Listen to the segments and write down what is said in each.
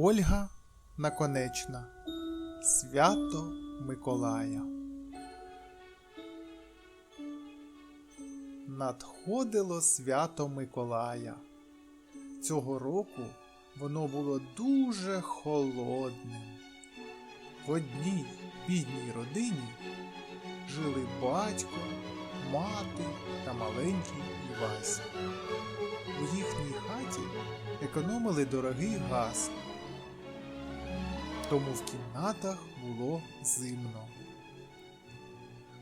Ольга Наконечна. Свято Миколая. Надходило свято Миколая. Цього року воно було дуже холодним. В одній бідній родині жили батько, мати та маленький Івась. У їхній хаті економили дорогий газ, тому в кімнатах було зимно.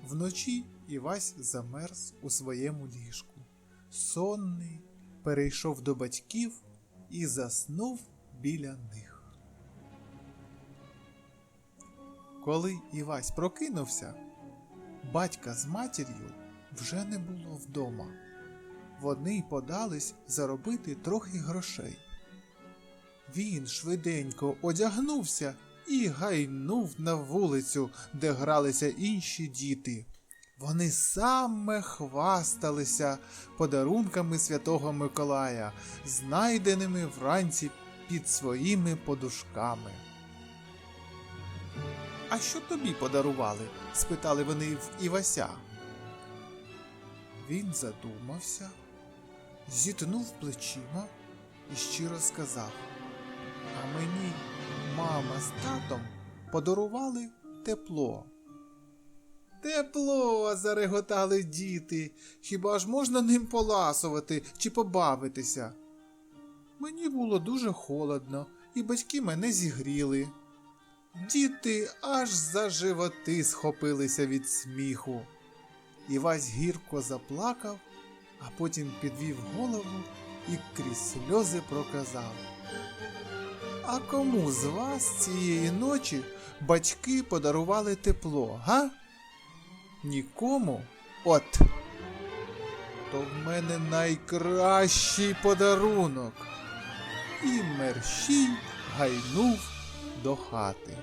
Вночі Івась замерз у своєму ліжку. Сонний перейшов до батьків і заснув біля них. Коли Івась прокинувся, батька з матір'ю вже не було вдома. Вони подались заробити трохи грошей. Він швиденько одягнувся і гайнув на вулицю, де гралися інші діти. Вони саме хвасталися подарунками Святого Миколая, знайденими вранці під своїми подушками. А що тобі подарували? спитали вони в Івася. Він задумався, зітнув плечима і щиро сказав: А мені мама з татом подарували тепло. Тепло. зареготали діти. Хіба ж можна ним поласувати чи побавитися? Мені було дуже холодно, і батьки мене зігріли. Діти аж за животи схопилися від сміху. Івась гірко заплакав, а потім підвів голову і крізь сльози проказав. А кому з вас цієї ночі батьки подарували тепло, га? Нікому? От. То в мене найкращий подарунок. І мерщій гайнув до хати.